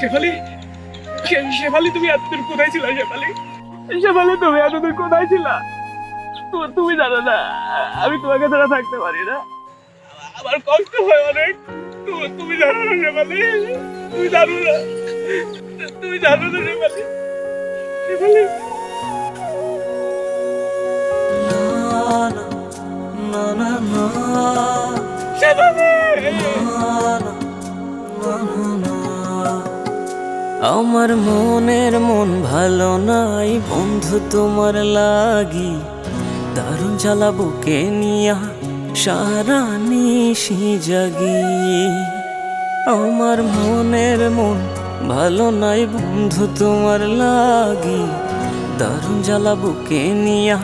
শেফালি শেফালি তুমি এতদিন কোথায় ছিল শেফালি? শেফালি তুমি এতদিন কোথায় ছিল? তুমি জানো না, আমি তোমাকে ছাড়া থাকতে পারি না। আমার কষ্ট হয় অনেক। তুমি জানো না শেফালি তুমি জানো না। তুমি জানো না শেফালি শেফালি আমার মনের মন ভালো নাই, বন্ধু তোমার লাগি। দারুণ জ্বালা বুকে নিয়া সারা নিশি জাগি আমার মনের মন ভালো নাই বন্ধু তোমার লাগি। দারুণ জ্বালা বুকে নিয়া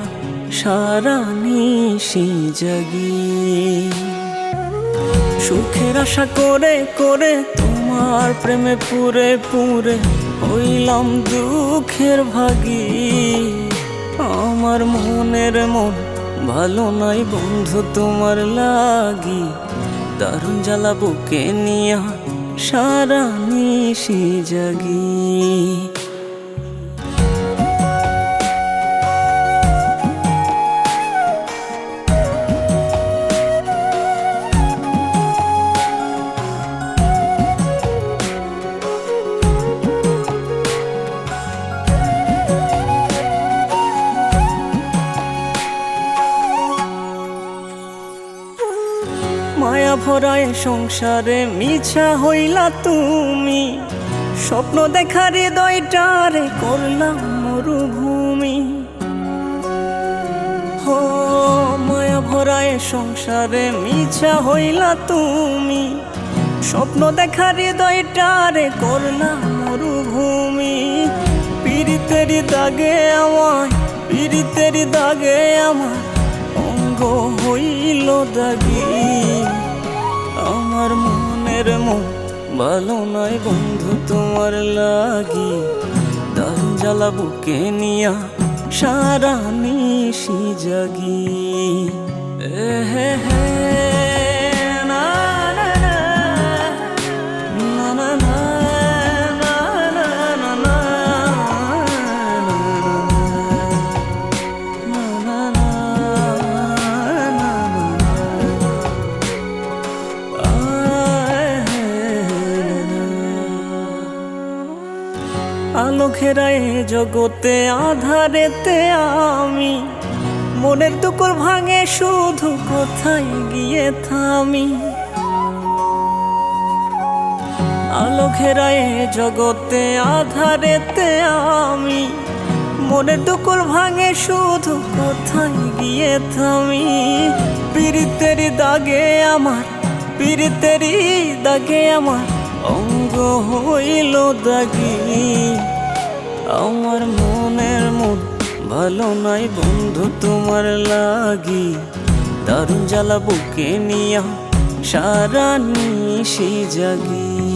সারা নিশি জাগি সুখের আশা করে করে তোমার প্রেমে পুরে পুরে হইলাম দুঃখের ভাগী। আমার মনের মন ভালো নাই বন্ধু তোমার লাগি। দারুণ জ্বালা বুকে নিয়া সারা নিশি জাগি। মায়া ভরায় সংসারে মিছা হইলা তুমি। স্বপ্ন দেখার হৃদয়টারে করলাম মরুভূমি। হো, মায়া ভরায় সংসারে মিছা হইলা তুমি। স্বপ্ন দেখার হৃদয়টারে করলাম মরুভূমি। পীড়িতেরই দাগে আমায় পীড়িতেরই দাগে আমার অঙ্গ হইল দাগি। আমার মনের মন ভালো নয় বন্ধু তোমার লাগি। দাল জ্বালা বুকে নিয়া সারা নিশি জাগি। হে হে, ঘেরায় জগতে আধারেতে আমি। মনের দুকর ভাঙে শুধু কোথায় গিয়ে থামি। আলো ঘেরায় জগতে আধারেতে আমি। মনের দুকুর ভাঙে শুধু কোথায় গিয়ে থামি। পীড়িতেরই দাগে আমার পীড়িতেরই দাগে আমার অঙ্গ হইল দাগি। আমার মনের মন ভালো নাই বন্ধু, তোমার লাগি দারুণ জ্বালা বুকে নিয়া সারা নিশি জাগি।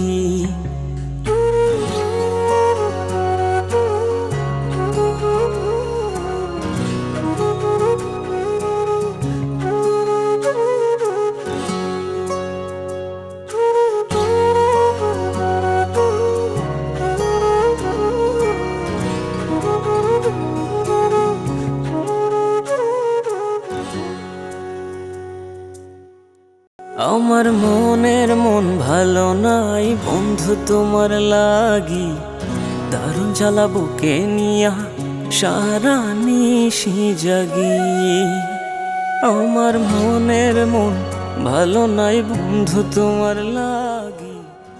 আমার মনের মন ভালো নাই, বন্ধু তোমার লাগি। দারুণ জ্বালা বুকে নিয়া সারা নিশি জাগি। আমার মনের মন ভালো নাই, বন্ধু তোমার লাগি।